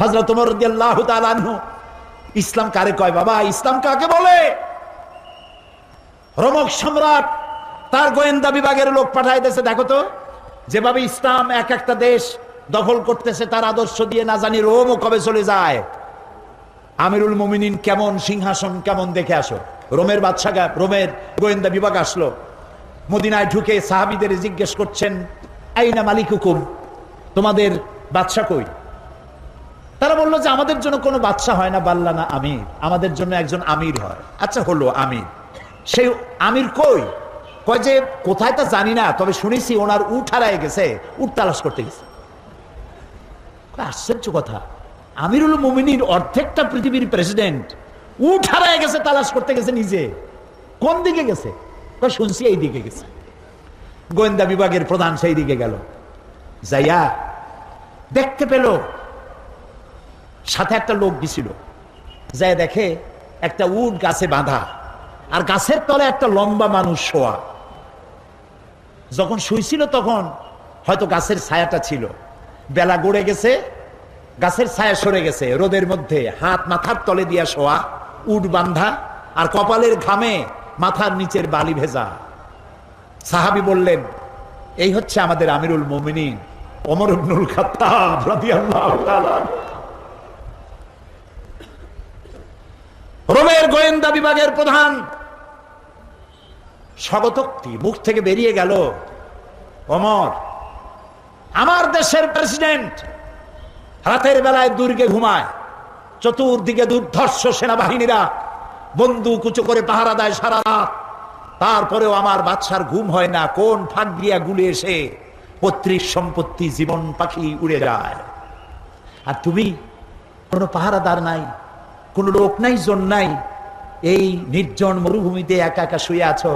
হজরত ইসলাম কারে কয়? বাবা, ইসলাম কাকে বলে? রমক সম্রাট তার গোয়েন্দা বিভাগের লোক পাঠায় দিয়েছে, দেখো তো। যেভাবে ইসলাম এক একটা দেশ দখল করতেছে, তার আদর্শ দিয়ে না জানি রোমও কবে চলে যায়। আমিরুল মুমিনিন কেমন, সিংহাসন কেমন দেখে আসো। রোমের বাদশাহ রোমের গোয়েন্দা বিভাগ আসলো। মদিনায় ঢুকে সাহাবিদের জিজ্ঞেস করছেন, আইনা মালিক হুকুম তোমাদের বাদশা কই? তারা বলল যে আমাদের জন্য কোনো বাদশা হয় না, বাল্লা না আমির। আমাদের জন্য একজন আমির হয়। আচ্ছা হলো আমির। সেই আমির কই? কয় যে, কোথায় তা জানি না, তবে শুনেছি ওনার উঠ হারায় গেছে উঠ তালাশ করতে গেছে। আশ্চর্য কথা। আমিরুল মুমিনীর অর্ধেকটা পৃথিবীর প্রেসিডেন্ট উঠ হারায় গেছে, তালাশ করতে গেছে নিজে। কোন দিকে গেছে? শুনছি এই দিকে গেছে। গোয়েন্দা বিভাগের প্রধান সেই দিকে গেল। যাইয়া দেখতে পেল সাথে একটা লোক গেছিল যাই দেখে একটা উট গাছে বাঁধা। আর গাছের তলে একটা লম্বা মানুষ শোয়া। যখন শুইছিল তখন হয়তো গাছের ছায়াটা ছিল। বেলা গড়ে গেছে, গাছের ছায়া সরে গেছে। রোদের মধ্যে হাত মাথার তলে দিয়া শোয়া, উট বান্ধা আর কপালের ঘামে মাথার নিচের বালি ভেজা। সাহাবি বললেন, এই হচ্ছে আমাদের আমিরুল মোমিনিন অমর তাআলা রোমের গোয়েন্দা বিভাগের প্রধান। স্বগতোক্তি, মুখ থেকে বেরিয়ে গেল। অমর, আমার দেশের প্রেসিডেন্ট রাতের বেলায় দুর্গে ঘুমায়, চতুর্দিকে দুর্ধর্ষ সেনাবাহিনীরা বন্দুক উঁচু করে পাহারা দেয় সারা রাত। তারপরেও আমার বাচ্চার ঘুম হয় না, কোন ফাঁক দিয়া গুলে এসে পত্রিক সম্পত্তি জীবন পাখি উড়ে যায়। আর তুমি কোনো পাহারাদার নাই? কোন লোক নাই, জন নাই। এই নির্জন মরুভূমিতে একা একা শুয়ে আছো।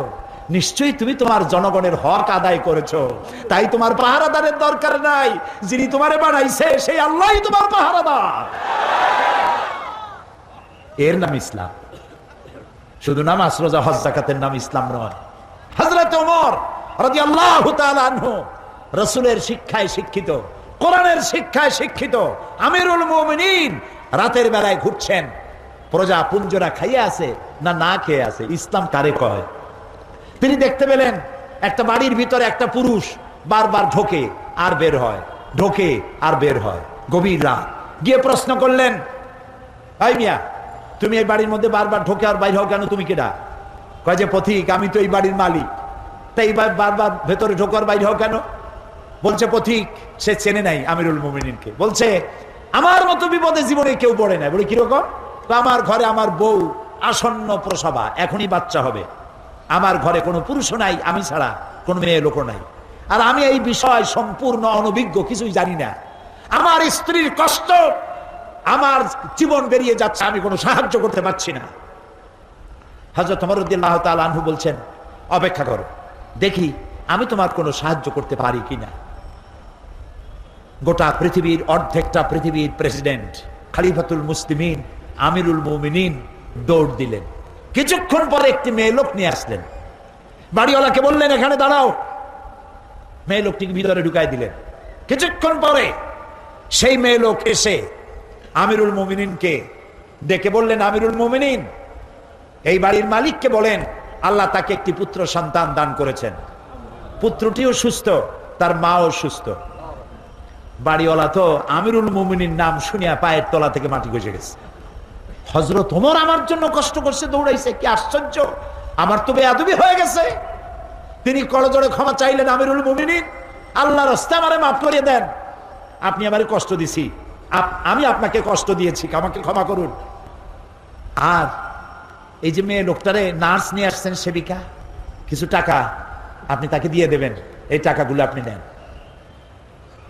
নিশ্চয়ই তুমি তোমার জনগণের হক আদায় করেছ। তাই তোমার পাহারাদারের দরকার নাই। যিনি তোমারে বানাইছে, সেই আল্লাহ তোমার পাহারাদার। এর নাম ইসলাম। শুধু নাম আশ্রজা হজ জাকাতের নাম ইসলাম নয়। হজরত ওমর রসুলের শিক্ষায় শিক্ষিত, কোরআনের শিক্ষায় শিক্ষিত আমিরুল মুমিনিন রাতের বেলায় ঘুরছেন। প্রজা পুঞ্জরা খাইয়ে আছে না না খেয়ে আছে? ইসলাম কারে কয়? তিনি দেখতে পেলেন, একটা বাড়ির ভিতরে একটা পুরুষ বারবার ঢোকে আর বের হয়। ঢোকে আর বের হয়। গভীর রাত। গিয়ে প্রশ্ন করলেন ভাই মিয়া, তুমি এই বাড়ির মধ্যে বারবার ঢোকে আর বাইর হও কেন? তুমি কেডা? কয় যে, পথিক, আমি তো এই বাড়ির মালিক। তাই বারবার ভেতরে ঢোকার বাইর হও কেন? বলছে, পথিক, সে চেনে নাই আমিরুল মুমিনিনকে। বলছে, আমার মতো বিপদে জীবনে কেউ পড়ে নাই। বলে, কীরকম? তো আমার ঘরে আমার বউ আসন্ন প্রসবা, এখনই বাচ্চা হবে। আমার ঘরে কোনো পুরুষও নাই, আমি ছাড়া কোনো মেয়ে লোক নাই। আর আমি এই বিষয় সম্পূর্ণ অনভিজ্ঞ, কিছুই জানি না। আমার স্ত্রীর কষ্ট, আমার জীবন বেরিয়ে যাচ্ছে, আমি কোনো সাহায্য করতে পারছি না। হজরত অমরুদ্দিল্লাহ আনহু বলছেন, অপেক্ষা করো, দেখি আমি তোমার কোনো সাহায্য করতে পারি কিনা গোটা পৃথিবীর, অর্ধেকটা পৃথিবীর প্রেসিডেন্ট, খালিফাতুল মুসলিমিন আমিরুল মুমিনিন দৌড় দিলেন। কিছুক্ষণ পরে একটি মেয়ে লোক নিয়ে আসলেন। বাড়িওয়ালাকে বললেন, এখানে দাঁড়াও। মেয়ে লোকটিকে ভিতরে ঢুকাই দিলেন। কিছুক্ষণ পরে সেই মেয়ে লোক এসে আমিরুল মুমিনিনকে ডেকে বললেন, আমিরুল মুমিনিন, এই বাড়ির মালিককে বলেন, আল্লাহ তাকে একটি পুত্র সন্তান দান করেছেন। পুত্রটিও সুস্থ, তার মাও সুস্থ। বাড়িওয়ালা তো আমিরুল মুমিনীর নাম শুনিয়া পায়ের তলা থেকে মাটি গজে গেছে। হজরত ওমর আমার জন্য কষ্ট করছে, দৌড়াইছে। কি আশ্চর্য। আমার তো বেয়াদুবি হয়ে গেছে। তিনি করজোড়ে ক্ষমা চাইলেন আমিরুল মুমিনীন। আল্লাহ রাস্তা আমারে মাফ করে দেন। আপনি আমারে কষ্ট দিছি। আমি আপনাকে কষ্ট দিয়েছি, আমাকে ক্ষমা করুন। আর এই যে মেয়ে লোকটারে নার্স নিয়ে আসছেন সেবিকা, কিছু টাকা আপনি তাকে দিয়ে দেবেন। এই টাকাগুলো আপনি নেন।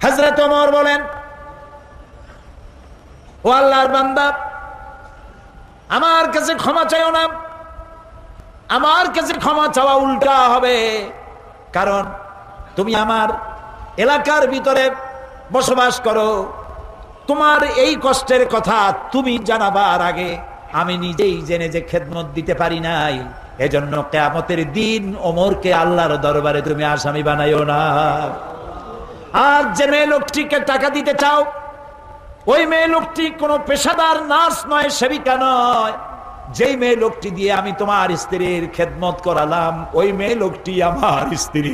হজরত ওমর বলেন, ও আল্লাহর বান্দা আমার কাছে ক্ষমা চাইও না। আমার কাছে ক্ষমা চাওয়া উল্টা হবে। কারণ তুমি আমার এলাকার ভিতরে বসবাস করো। তোমার এই কষ্টের কথা তুমি জানাবার আগে আমি নিজেই জেনে যে খেদমত দিতে পারি নাই। এজন্য কেয়ামতের দিন ওমরকে আল্লাহর দরবারে তুমি আসামি বানাইও না। আর মেয়ে লোকটিকে টাকা দিতে চাও ওই মেয়ে লোকটি কোনো পেশাদার নার্স নয়, সেবিকা নয়। যেই মেয়ে লোকটি দিয়ে আমি তোমার স্ত্রীর খেদমত করালাম, ওই মেয়ে লোকটি আমার স্ত্রী।